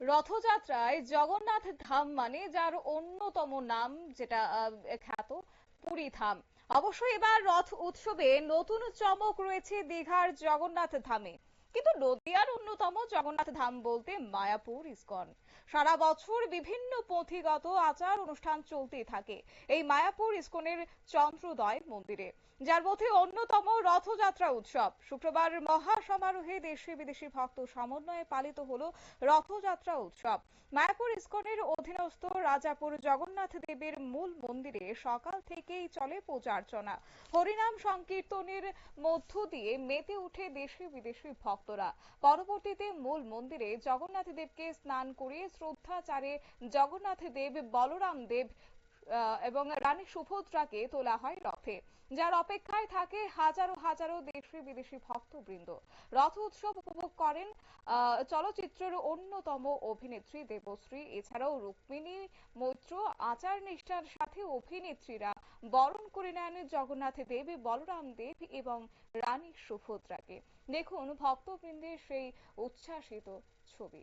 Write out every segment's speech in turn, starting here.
রথযাত্রায় জগন্নাথ ধাম মানে যার অন্যতম নাম, যেটা খ্যাত পুরী ধাম। অবশ্য এবার রথ উৎসবে নতুন চমক রয়েছে দীঘার জগন্নাথ ধামে। কিন্তু নদিয়ার অন্যতম জগন্নাথ ধাম বলতে মায়াপুর ইস্কন। সারা বছর বিভিন্ন পুঁথিগত আচার অনুষ্ঠান চলতেই থাকে এই মায়াপুর ইস্কনের চন্দ্রোদয় মন্দিরে। যার মধ্যে অন্যতম রথযাত্রা উৎসব। শুক্রবার মহা সমারোহে দেশি বিদেশি ভক্ত সমন্বয়ে পালিত হলো রথযাত্রা উৎসব। মায়াপুর ইস্কনের অধীনস্থ রাজাপুর জগন্নাথ দেবের মূল মন্দিরে সকাল থেকেই চলে পূজা অর্চনা। হরিনাম সংকীর্তনের মধ্য দিয়ে মেতে উঠে দেশি বিদেশি ভক্তরা। পরবর্তীতে মূল মন্দিরে জগন্নাথ দেবকে স্নান করিয়ে শ্রদ্ধাচারে জগন্নাথ দেব বলরাম দেব এবং রানী সুভদ্রাকে তোলা হয় রথে, যার অপেক্ষায় থাকে হাজারো হাজারো দেশি বিদেশি ভক্তবৃন্দ। রথ উৎসব উপভোগ করেন চলচ্চিত্রের অন্যতম অভিনেত্রী দেবশ্রী, এছাড়াও রুক্মিণী মৈত্র, আচার নিষ্ঠার সাথে অভিনেত্রীরা বরণ করে নেন জগন্নাথ দেব বলরাম দেব এবং রানী সুভদ্রাকে। দেখুন ভক্তবৃন্দের সেই উচ্ছ্বাসিত ছবি।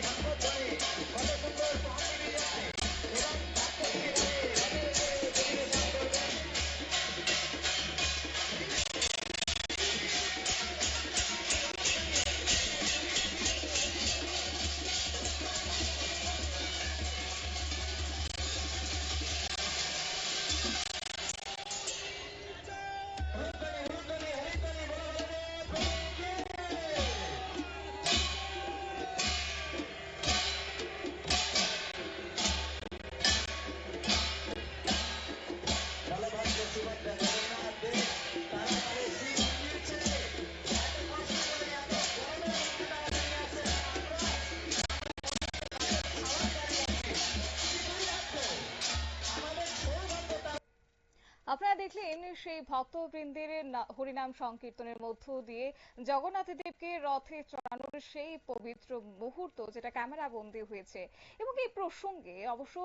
সেই ভক্তবৃন্দের হরিনাম সংকীর্তনের মধ্য দিয়ে জগন্নাথ দেবকে রথে চড়ানোর সেই পবিত্র মুহূর্ত যেটা ক্যামেরা বন্দী হয়েছে। এবং এই প্রসঙ্গে অবশ্য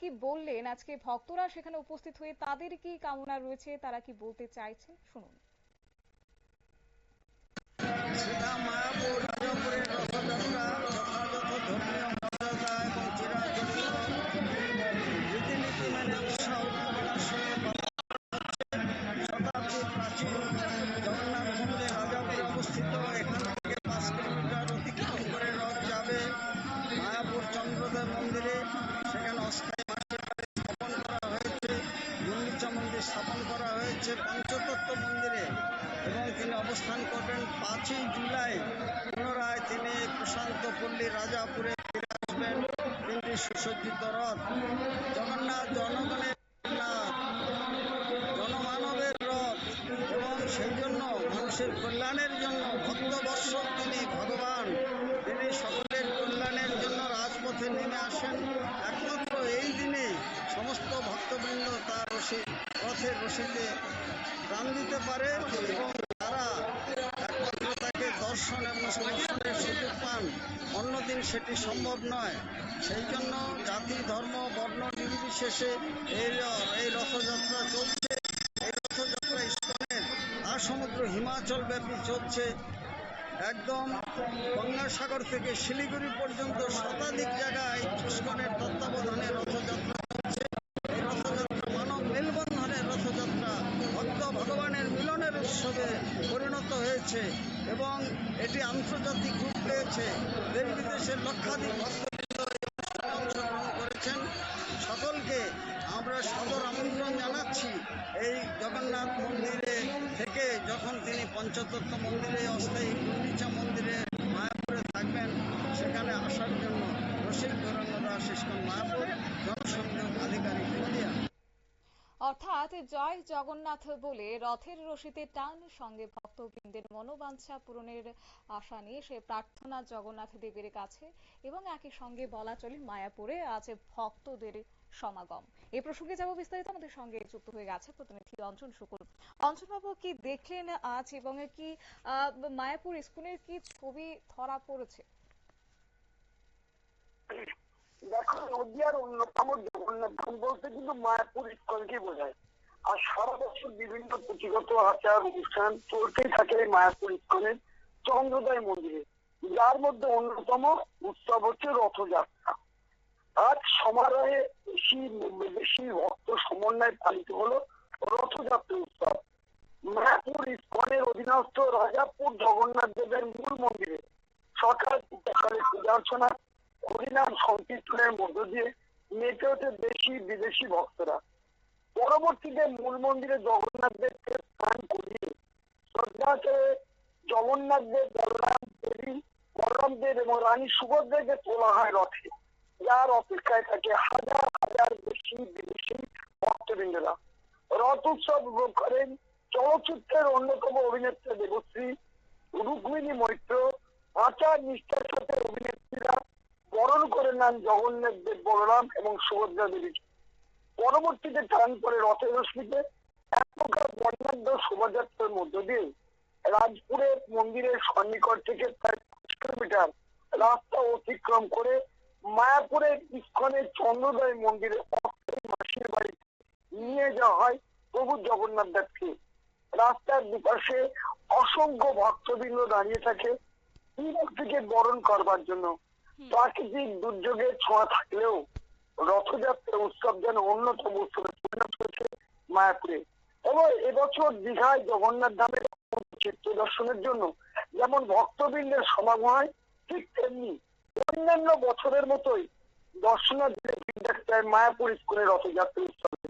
কি বললেন আজকে ভক্তরা সেখানে উপস্থিত হয়ে তাদের কি কামনা রয়েছে, তারা কি বলতে চাইছেন? শুনুন। অবস্থান করবেন পাঁচই জুলাই। পুনরায় তিনি প্রশান্ত পল্লী রাজাপুরে ফিরে আসবেন তিনটি সুসজ্জিত রথ। জগন্নাথ জনগণের জনমানবের রথ এবং সেই জন্য মানুষের কল্যাণের জন্য ভক্তবৎসল তিনি ভগবান। তিনি সকলের কল্যাণের জন্য রাজপথে নেমে আসেন। একমাত্র এই দিনে সমস্ত ভক্তবৃন্দ তার রশি, রথের রশিতে প্রাণ দিতে পারে এবং দর্শন এবং স্পর্শনের সুযোগ পান অন্যদিন সেটি সম্ভব নয়। সেই জন্য জাতি, ধর্ম, বর্ণ, নির্বিশেষে এই এই রথযাত্রা চলছে। এই রথযাত্রা ইস্কনের আর সমগ্র হিমাচল ব্যাপী চলছে। একদম গঙ্গাসাগর থেকে শিলিগুড়ি পর্যন্ত শতাধিক জায়গায় ইস্কনের তত্ত্বাবধানে রথযাত্রা চলছে। এই রথযাত্রা মানব মেলবন্ধনের রথযাত্রা, ভক্ত ভগবানের মিলনের উৎসবে পরিণত হয়েছে। এবং এটি আন্তর্জাতিক রূপ পেয়েছে। দেশ বিদেশের লক্ষাধিক অংশগ্রহণ করেছেন। সকলকে আমরা সদর আমন্ত্রণ জানাচ্ছি। এই জগন্নাথ মন্দিরে থেকে যখন তিনি পঞ্চতত্ত্ব মন্দিরে, অস্থায়ী গুন্ডিচা মন্দিরে মায়াপুরে থাকবেন, সেখানে আসার জন্য রসিক গৌরাঙ্গ দাস ইস্কন মায়াপুর নদিয়া অর্থাৎ জয় জগন্নাথ বলে রথের রশিতে টান সঙ্গে ভক্তবৃন্দের মনোবাঞ্ছা পূরণের আশা নিয়ে সে প্রার্থনা জগন্নাথ দেবের কাছে এবং একই সঙ্গে বলা চলে মায়াপুরে আজ ভক্তদের সমাগম। এই প্রসঙ্গে যাব বিস্তারিত, আমাদের সঙ্গে যুক্ত হয়ে গেছে প্রতিনিধি অঞ্জন শুকুল অঞ্জন বাবু, কি দেখলেন আজ এবং কি মায়াপুর স্কুলের কি ছবি ধরা পড়েছে? দেখো নদিয়ার অন্যতম জগন্নাথ বলতে কিন্তু মায়াপুর ইস্কনকে বোঝায়। আর সারা বছর বিভিন্ন পুঁথিগত আচার অনুষ্ঠান চলতেই থাকে মায়াপুর ইস্কনের চন্দ্রদয় মন্দিরে। যার মধ্যে অন্যতম উৎসব হচ্ছে রথযাত্রা। আজ সমারোহে বেশি বেশি ভক্ত সমন্বয় পালিত হলো রথযাত্রা উৎসব। মায়াপুর ইস্কনের অধীনস্থ রাজাপুর জগন্নাথ দেবের মূল মন্দিরে সকাল সকালে পূজা অর্চনা হরিনাম সংকীর্তনের মধ্য দিয়ে মেতে ওঠে দেশি বিদেশি ভক্তরা। পরবর্তীতে মূল মন্দিরে জগন্নাথ দেবকে স্নান করিয়ে শ্রদ্ধাকে জগন্নাথ দেব বলরাম দেবী, বলরাম দেব এবং রানী সুভদ্রাকে তোলা হয় রথে, যার অপেক্ষায় থাকে হাজার হাজার বেশি বিদেশি ভক্তবৃন্দরা। রথ উৎসব উপভোগ করেন চলচ্চিত্রের অন্যতম অভিনেত্রী দেবশ্রী, রুক্মিণী মৈত্র আচার নিষ্ঠার সাথে অভিনেত্রীরা করে নেন জগন্নাথ দেব বলরাম এবং সুভদ্রা দেবীকে পরবর্তীতে টান পরে রথের রশ্মিতে এক প্রকার বর্ণাঢ্য শোভাযাত্রার মধ্য দিয়ে রাজপুরের মন্দিরের সন্নিকট থেকে প্রায় পাঁচ কিলোমিটার রাস্তা অতিক্রম করে মায়াপুরের ইস্কনের চন্দ্রদয় মন্দিরে মাসির বাড়িতে নিয়ে যাওয়া হয় প্রভু জগন্নাথ দেবকে। রাস্তার দুপাশে অসংখ্য ভক্তবৃন্দ দাঁড়িয়ে থাকে। বরণ করবার জন্য। প্রাকৃতিক দুর্যোগের ছোঁয়া থাকলেও রথযাত্রা উৎসব যেন অন্যতম উৎসবে পরিণত হয়েছে মায়াপুরে। এবং এবছর দীঘায় জগন্নাথ ধামের চিত্র দর্শনের জন্য যেমন ভক্তবৃন্দের সমাগম হয় ঠিক তেমনি অন্যান্য বছরের মতোই দর্শনার্থীদের ভিড় দেখা যায় মায়াপুর স্কুলের রথযাত্রা উৎসবে।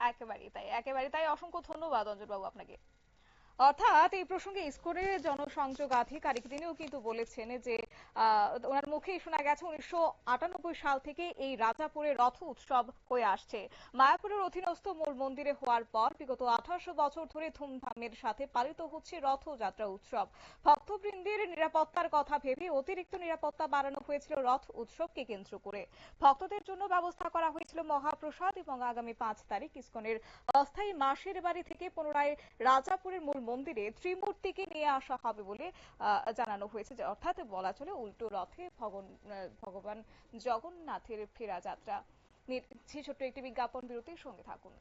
একেবারেই তাই একেবারেই তাই। অসংখ্য ধন্যবাদ অঞ্জন বাবু আপনাকে। অর্থাৎ এই প্রসঙ্গে ইসকনের জনসংযোগ আধিকারিক তিনিও কিন্তু বলেছেন যে ওনার মুখেই শোনা গেছে উনিশশো সাল থেকে এই রাজাপুরে রথ উৎসব হয়ে আসছে। মায়াপুরের অধীনস্থ মূল মন্দিরে হওয়ার পর বিগত আঠারোশো বছর ধরে ধুমধামের সাথে পালিত হচ্ছে রথযাত্রা উৎসব। ভক্তবৃন্দের নিরাপত্তার কথা ভেবে অতিরিক্ত নিরাপত্তা বাড়ানো হয়েছিল রথ উৎসবকে কেন্দ্র করে। ভক্তদের জন্য ব্যবস্থা করা হয়েছিল মহাপ্রসাদ এবং আগামী পাঁচ তারিখ ইসকনের অস্থায়ী মাসির বাড়ি থেকে পুনরায় রাজাপুরের মূল মন্দিরে ত্রিমূর্তিকে নিয়ে আসা হবে বলে জানানো হয়েছে অর্থাৎ বলা চলে উল্টো রথে ভগবান জগন্নাথের ফেরা যাত্রা। ছোট্ট একটি বিজ্ঞাপন বিরতির সঙ্গে থাকুন।